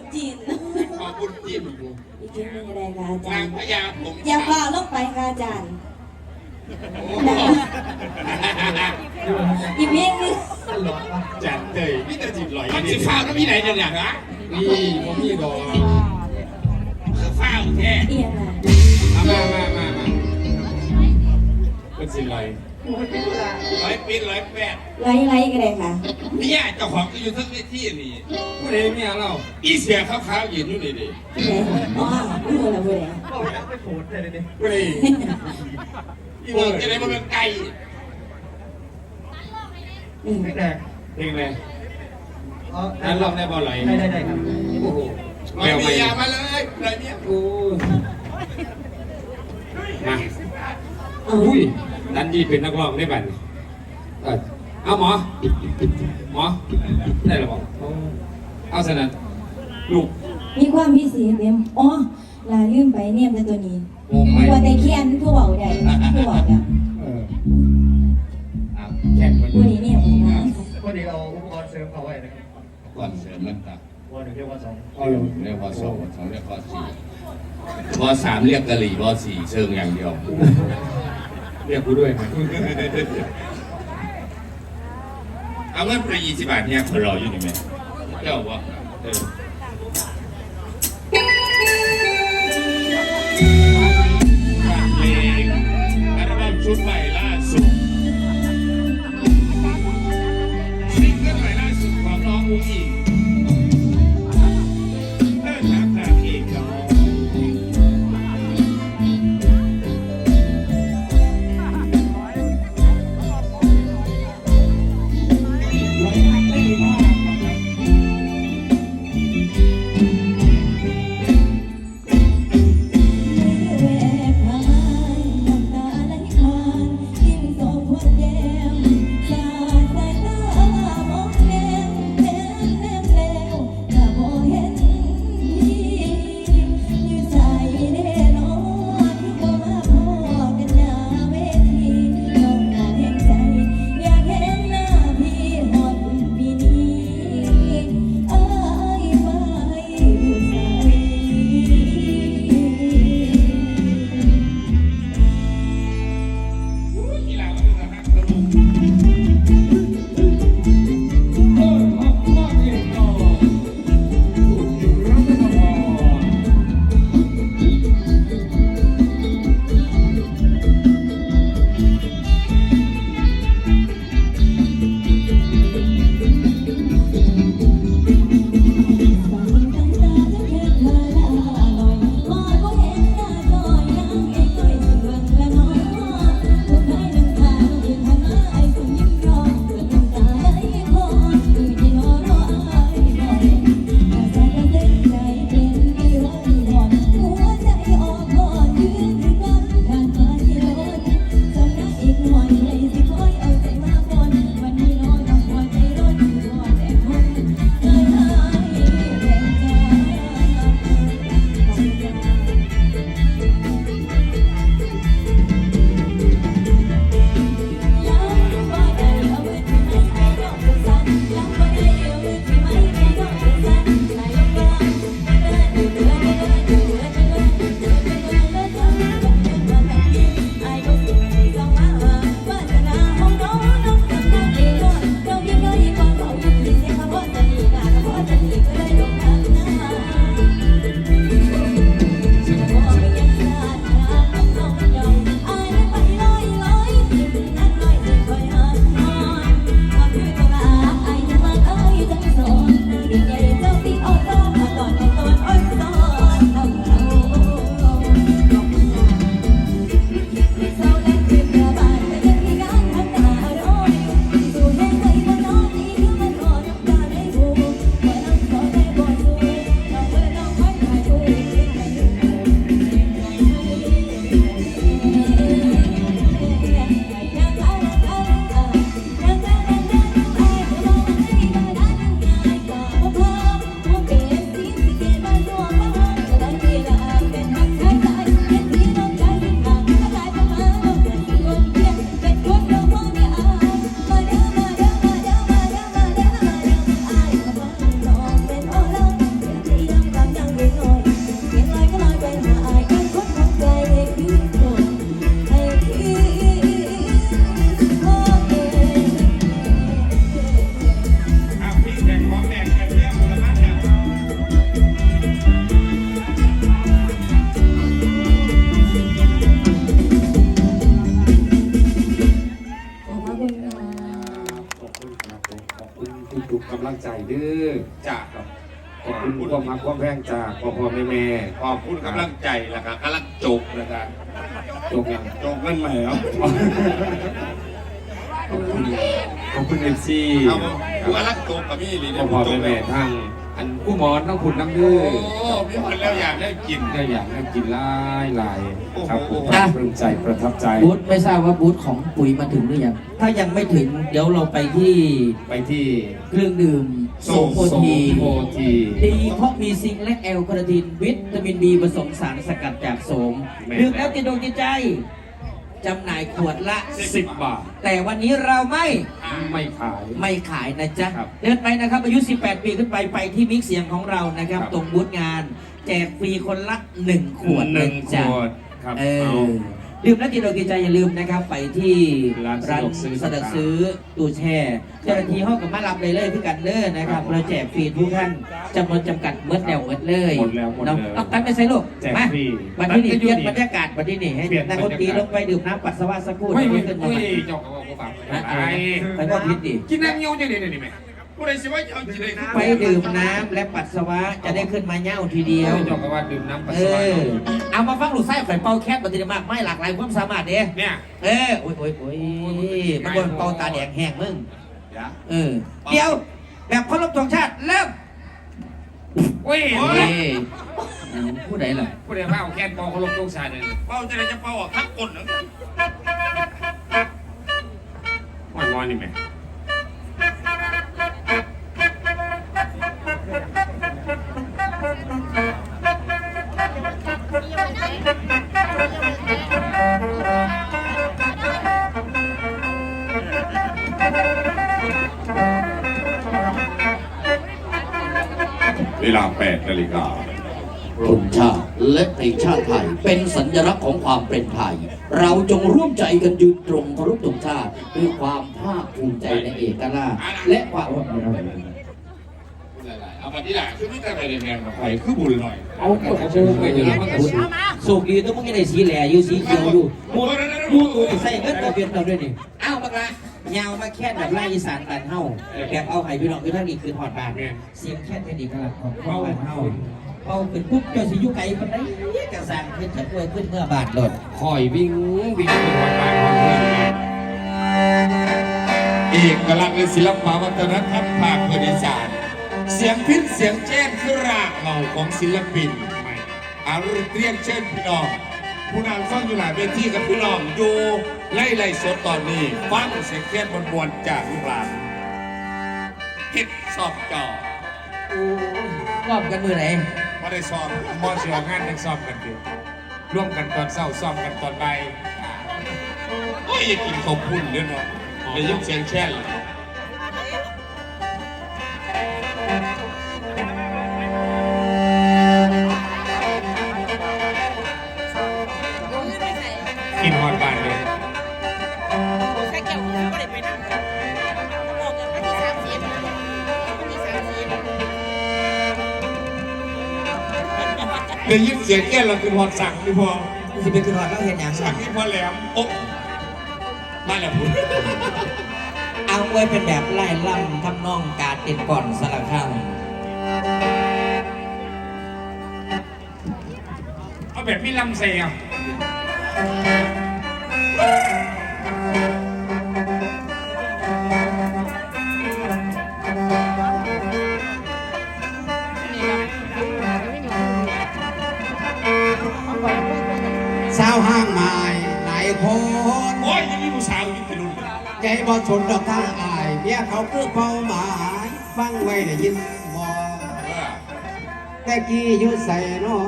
บุญจินขอบคุณจิ้มกูอีกทีหนึงก็ได้ค่ะอาจานารงย์พญาผมอย่าฝ่าลงไปค่ะอาจารย์โอ้อีกเพลงหนึงจัดเตยพี่ตาจิตลอยมันสิฟ้าวน้ำพี่ไหนเนี่ยเนี่ยฮะนี่ผมมีดอกคือฟ้าวแท้เอียงอะ เอามามามามาเป็นสิลอย ร้อยปีร้อยแปดไล่ไล่ก็ได้ค่ะเนี่ยเจ้าของก็อยู่ทั้งเวทีนี่ผู้ใดเมียเราอีเสียขาวๆยืนอยู่นี่ดิผู้ใดอ๋อผู้ใดผู้ใดผู้ใดอีเวิร์กจะได้มาเป็นไก่นี่เพลงอะไรนั้นลองได้บอลไหลได้ได้ได้ครับโอ้โหร้อยมียามาเลยร้อยเมียโอ้มาเอาอุ้ย ดันดีเป็นนักร้องได้บัดนี้เออเอาหมอ หมอ ได้หรือเปล่าเอาสนันลูก มีความพิเศษเนี่ยอ๋อลาลืมไปเนี่ยเป็นตัวนี้วงไหมตัวแต่เคียนผู้เบาใหญ่ผู้เบาใหญ่เออเอาแค่คนผู้นี้เนี่ยผมนะพอดีเอาอุปกรณ์เสริมเอาไว้นะครับก่อนเสริมมันตัดวันหนึ่งเรียกว่าสองเอาลงเรียกว่าสองสองเรียกว่าสี่วอสามเรียกกะหรี่วอสี่เชิงอย่างเดียวเรียกกูด้วยไหมเอาเงินไปยี่สิบบาทเนี่ยคนรออยู่นี่ไหมเจ้าวะเออ เด้อจากขอบคุณความรักความแพงจากพ่อพ่อแม่แม่ขอบคุณกำลังใจแล้วก็กำลังจบนะครับจบยังจบเงินใหม่แล้วขอบคุณขอบคุณเอฟซีเอากูกำลังจบกับพี่ลีพ่เนี่อยพ่อแม่แม่ทั้ง อันผู้หมอนทั้งคุณน้ำเด้โอ้อพี่คนแล้วอยากได้กินก็อยากให้กินหลายหลายครับโอ้โห ปลื้มใจประทับใจ บูธไม่ทราบว่าบูธของปุ๋ยมาถึงหรือยัง ถ้ายังไม่ถึงเดี๋ยวเราไปที่ไปที่เครื่องดื่มโซโพทีโพทีดีเพราะมีซิงค์และแอลคาเนทีนวิตามินบีผสมสารสกัดจากโสมดื่มแล้วติดดวงจิตใจ จำหน่ายขวดละ สิบบาท แต่วันนี้เราไม่ไม่ขาย ไม่ขายนะจ๊ะครับเดินไปนะครับ อายุ 18 ปีขึ้นไปไปที่มิกเสียงของเรานะครับ ครับ ตรงบูธงาน แจกฟรีคนละ 1 ขวดหนึ่งะขจ๊ะวดครับเอเอา อ ดื่มแล้วติดอกติดใจอย่าลืมนะครับ ไปที่ร้านสะดวกซื้อสะดวกซื้อตู้แช่เจ้าหน้าที่ห้องกับมารับเลยเลยคือกันเด้อนะครับเราแจกฟรีทุกท่านจำนวนจำกัดเมื่อแล้วเมื่อเลยหมดแล้วหมดเนาะเลยเอาตั้งไปใส่ลูกแจกมาฟรีวันที่นี่ตั้งเปลี่ยนอยู่นี่บรรยากาศวันที่นี่ให้เปลี่ยนนักดนตรีบรรยากาศลงไปดื่มน้ำปัสสาวะสักครู่ไม่เดี๋ยวไม่ขึ้นมาไม่ใหม่เจ้าของกูฝากนะไปไปว่าพิษดิกินน้ำเงี้ยวจังเลยนี่ไหม ผู้ใดสิว่าเอาจีเลยไปดื่มน้ำและปัสสาวะจะได้ขึ้นมาเง่าทีเดียวเจ้าก็ว่าดื่มน้ำปัสเอสาวะอ เอามาฟังลูกไส้ข่อยเป่าแคทปฏิมากไม่หลากหลายความสามารถเด้เนี่ย เออโอ้ยโอ้ยโอ้ยมันโดนเป่าตาแดงแห้งมึงอย่าเออ เดี๋ยว แบบเคารพธงชาติเริ่มโอ้ยเฮ้ยผู้ใดล่ะ ผู้ใดว่าเอาแค่ปอเขาลงตรงชายเลยเป้าจะได้จะเป้าออกทักก้นเหรอวันวันนี่ไหม เวลา 8 นาฬิกาธงชาติและเพลงชาติไทย เป็นสัญลักษณ์ของความเป็นไทย เราจงร่วมใจกันยืนตรงเคารพธงชาติด้วยความภาคภูมิใจในเอกราชและความเอามาที่หลังคือไม่แต่อะไรแพงกับใครคือบุญหน่อยเอาตัวเขาไปเดี๋ยวเราก็สุดสุกดีต้องมึงยังได้สีแหล่อยู่สีเขียวอยู่มูมูตัวใส่เงินมาเปลี่ยนเราด้วยนี่เอ้าบักละ ยาวมาแค่แบบไล่อีสานบ้านเฮาแบบเอาไห้พี่น้องคือท่านนี่คือถอดบาทเสียงแค่เป็นเอกลักษณ์ของบ้านเฮาเป่าเป็นปุ๊บเจ้าสิอยู่ไกลปานใดกระสังขึ้นจะป่วยขึ้นเมื่อบาทโดดคอยวิ่งวิ่งไปวันบ้านวันเพื่อนเนี่ยเอกลักษณ์และศิลปวัฒนธรรมภาคพื้นอีสานเสียงพินเสียงแจ้นคือรากเหง้าของศิลปินอารุเรียนเชิญพี่น้อง ผู้นำฟังอยู่หลายเวทีกับพี่น้องอยู่ไล่ไล่สดตอนนี้ ฟังเสียงแค้นบวนๆจากลูกหลานเฮ็ดสอบจอรอบกันมือไหนไม่ได้สอบมอเสียวงานยังซ้อมกันอยู่ร่วมกันตอนเศร้าซ้อมกันตอนบ่ายโอ้ยอย่ากินข้าวปุ้นเด้อเนาะเดี๋ยวยินเสียงแช่นเลย เดี๋ยวยินเสียงแค่เราคือพอสั่งนี่พอสิเป็นคือถอดแล้วเห็นอย่างสั่งนี่พอแหลมโอ๊ะมาแล้วพูดเอาไว้เป็นแบบไล่ล่ำทำนองการเต้นก่อนสลักข้างเอาแบบมีลำเสียง สาวห้างไม้หลายคนโอ้ยยังมีผู้สาวอยู่ที่รุ่นใจบ่สนดอกทางอายเมียเขาคือเป้าหมายฟังไว้ได้ยินบ่เออแต่กี้อยู่ใส่นอ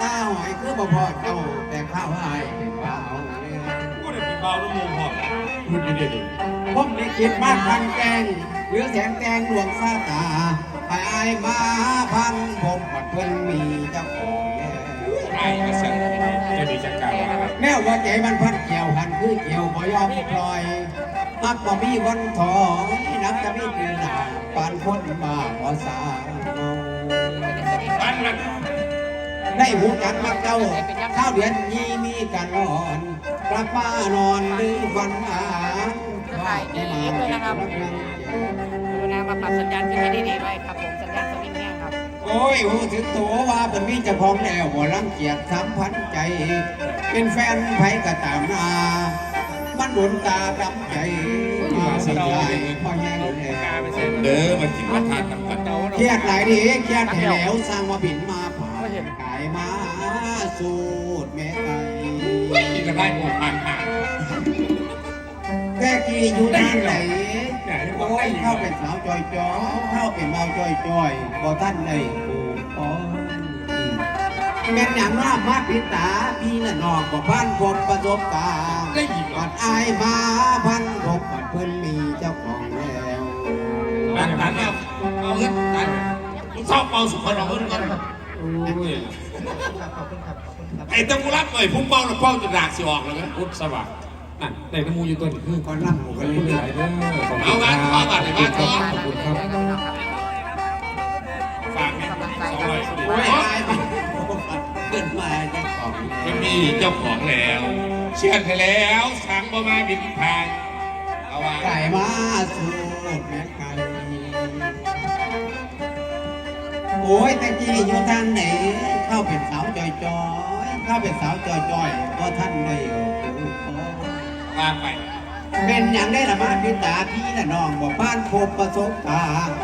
ตาหอยคือบ่พอเจ้าแต่ข้าวอายเป็นบ่าวพูดได้เป็นเบาลูกโมงพอพูดไม่ได้เลยผมได้คิดมาพันแกงเหลือแสงแกงดวงสาตาไปอายมาพันผมปัดเพิ่นมีเจ้าของ แล้วไอ้กระสันจะดีจังการว่าแม้ว่าใจมันพันเกี่ยวหันคือเกี่ยวบ่ยอมปล่อยอักบ่มีวันถอยนักจะมีปีหนาปานคนมาบ่สาวบ้านมันได้หูกันมาเจ้าข้าวเดือนยี่มีกันนอนกลับมานอนหรือฝันหาว่าได้มาเป็นกำลังใจครับปรับสัญญาณขึ้นให้ดีๆไว้ครับ อ้ยหูถึงโตว่าเป็นมีเจ้าของแล้วบ่รังเกียจสัมพันธ์ใจ เป็นแฟนไผก็ตามนามันหนุนตาดำใจมาสิลายพ่อแห้งแล้วเด้อมากินมาทานน้ำกันเครียดหลายดีเครียดแล้วสร้างมาบินมาผ่านกายมาสูดแม่ไก่กินกันได้หมดผ่านผ่าน แค่กี่อยู่ด้านไหนโอ้ยเข้าเป็นสาวจอยจอยเข้าเป็นเมาจอยจอยบ่ท่านเลยกูอ๋อแม่นอย่างว่ามาปิดตาพี่ละนอกบ่พันพบประสบการณ์ได้ยินปัดอายมาพันพบปัดเพิ่นมีเจ้าของแล้วตันตันเอาเอาเงินตันชอบเป่าสุพรรณเอาเงินก่อนโอ้ยไอ้ตะกุรับหน่อยพุ่งเป่าแล้วเป่าจะดากสิออกเลยไหมอุดสว่าง นั่นแต่น้ำมูอยู่ตัวนี้คือก่อนนั่งหมูขกัอนบคุณเรื่หอยลายเด้อขอบเอาคุณงานคเอารับบัตรในบ้านขก่ออนบคุณครับฝากเนี่ยสองร้อยๆโอ้ยอายมันเพิ่นมาเจ้าของมันมีเจ้าของแล้ว เชื่อให้แล้วสังบ่มาบินผ่านเอาว่าไก่มาสูดแม่ไก่โอ้ยแต่กี้อยู่ทางไหน เข้าเป็นสาวจอยจอยเข้าเป็นสาวจอยจอยก็ท่านได้โอ้โห ว่าไปเป็นอย่างได้ละมาพิตาพี่ละน้องบอกบ้านพบประสบการณ์